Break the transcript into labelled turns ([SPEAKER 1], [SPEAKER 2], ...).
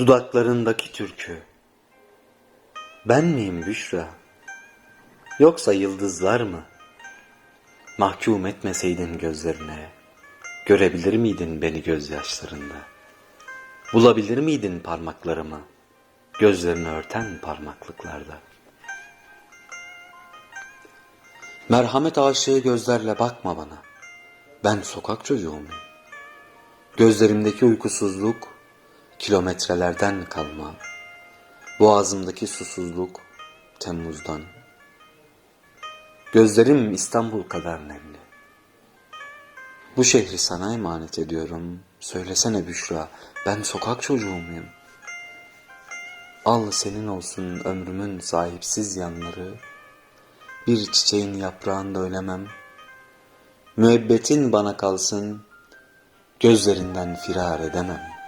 [SPEAKER 1] Dudaklarındaki türkü. Ben miyim Büşra? Yoksa yıldızlar mı? Mahkum etmeseydin gözlerine, görebilir miydin beni gözyaşlarında? Bulabilir miydin parmaklarımı, gözlerini örten parmaklıklarda? Merhamet aşığı gözlerle bakma bana. Ben sokak çocuğuyum. Gözlerimdeki uykusuzluk kilometrelerden kalma. Boğazımdaki susuzluk Temmuz'dan. Gözlerim İstanbul kadar nemli. Bu şehri sana emanet ediyorum. Söylesene Büşra, ben sokak çocuğu muyum? Al senin olsun ömrümün sahipsiz yanları. Bir çiçeğin yaprağında ölemem. Müebbetin bana kalsın, gözlerinden firar edemem.